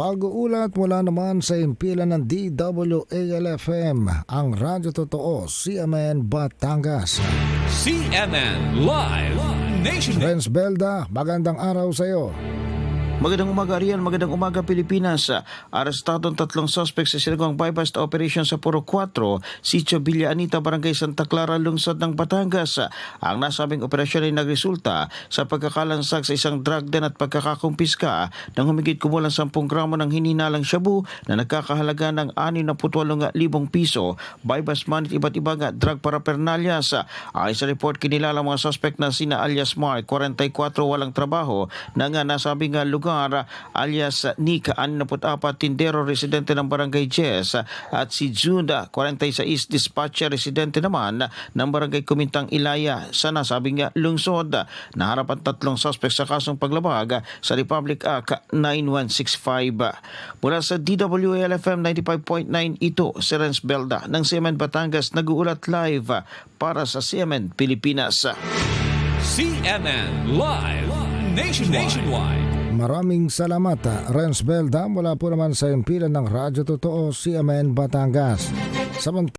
Pag-uulat mula naman sa impilan ng DWALFM, ang Radyo Totoo, CMN Batangas. CNN Live Nation. Renz Belda, magandang araw sa iyo. Magandang umaga Ariel, magandang umaga Pilipinas. Arestado ang tatlong suspect sa sinagawang bypass operation sa Puro 4, Sitio Villa Anita, Barangay Santa Clara, lungsod ng Batangas. Ang nasabing operasyon ay nagresulta sa pagkakalansag sa isang drug den at pagkakakumpiska ng humigit kumulang 10 gramo ng hininalang shabu na nagkakahalaga ng 68,000 piso, bypass money at iba't ibang drug paraphernalia. Ayon sa report, kinilala mga suspect na sina alias Mark, 44, walang trabaho, na nga nasabing lugar alias Nick, 64, tindero residente ng Barangay Jess at si Junda, 46, dispatcher residente naman ng Barangay Kumintang Ilaya sa nasabing lungsod. Naharap ang tatlong suspect sa kasong paglabag sa Republic Act 9165. Mula sa DWLFM 95.9 ito si Renz Belda ng CMN Batangas nag-uulat live para sa CMN Pilipinas. CNN Live Nation. Nationwide. Maraming salamat, Renz Belda, mula po naman sa impilan ng Radyo Totoo, CMN Batangas. Samantala,